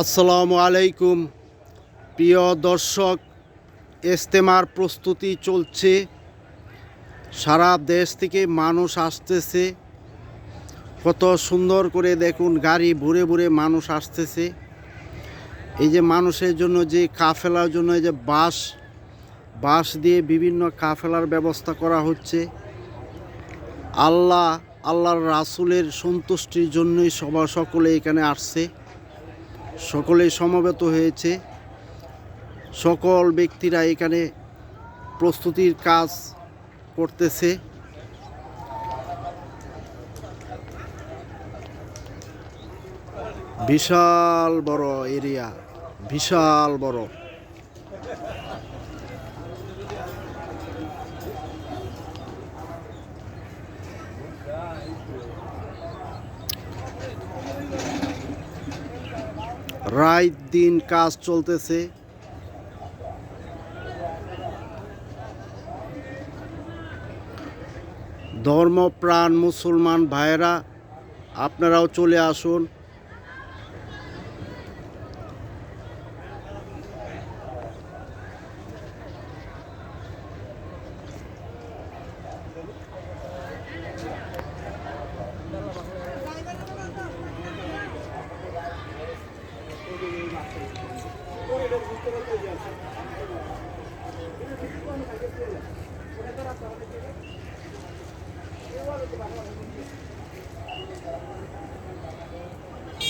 আসসালামু আলাইকুম। প্রিয় দর্শক ইস্তেমার প্রস্তুতি চলছে। সারা দেশ থেকে মানুষ আসতেছে। কত সুন্দর করে দেখুন, গাড়ি ভরে ভরে মানুষ আসতেছে। এই যে মানুষের জন্য যে কাফেলার জন্য এই যে বাস বাস দিয়ে বিভিন্ন কাফেলার ব্যবস্থা করা হচ্ছে। আল্লাহ, আল্লাহর রাসুলের সন্তুষ্টির জন্যই সবার সকলে এখানে আসছে। সকলেই সমবেত হয়েছে। সকল ব্যক্তিরা এখানে প্রস্তুতির কাজ করতেছে। বিশাল বড় এরিয়া বিশাল বড়। রাত দিন কাজ চলতেছে। ধর্মপ্রাণ মুসলমান ভাইয়েরা আপনারাও চলে আসুন।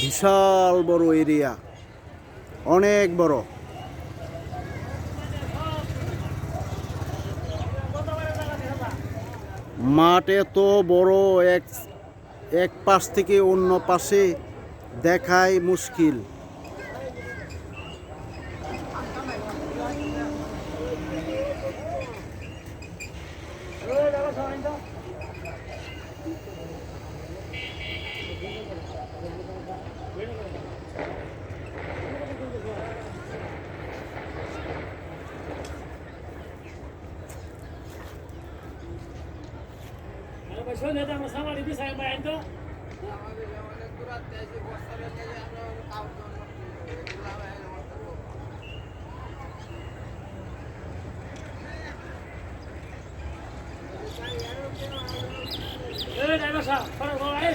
বিশাল বড় এরিয়া। অনেক বড়। মাঠ এত বড়, এক এক পাশ থেকে অন্য পাশে দেখাই মুশকিল। શું દાદા મસાલા ડીપી સાહેબ આવ્યા તો બસ્તારે aşağı. Para dolar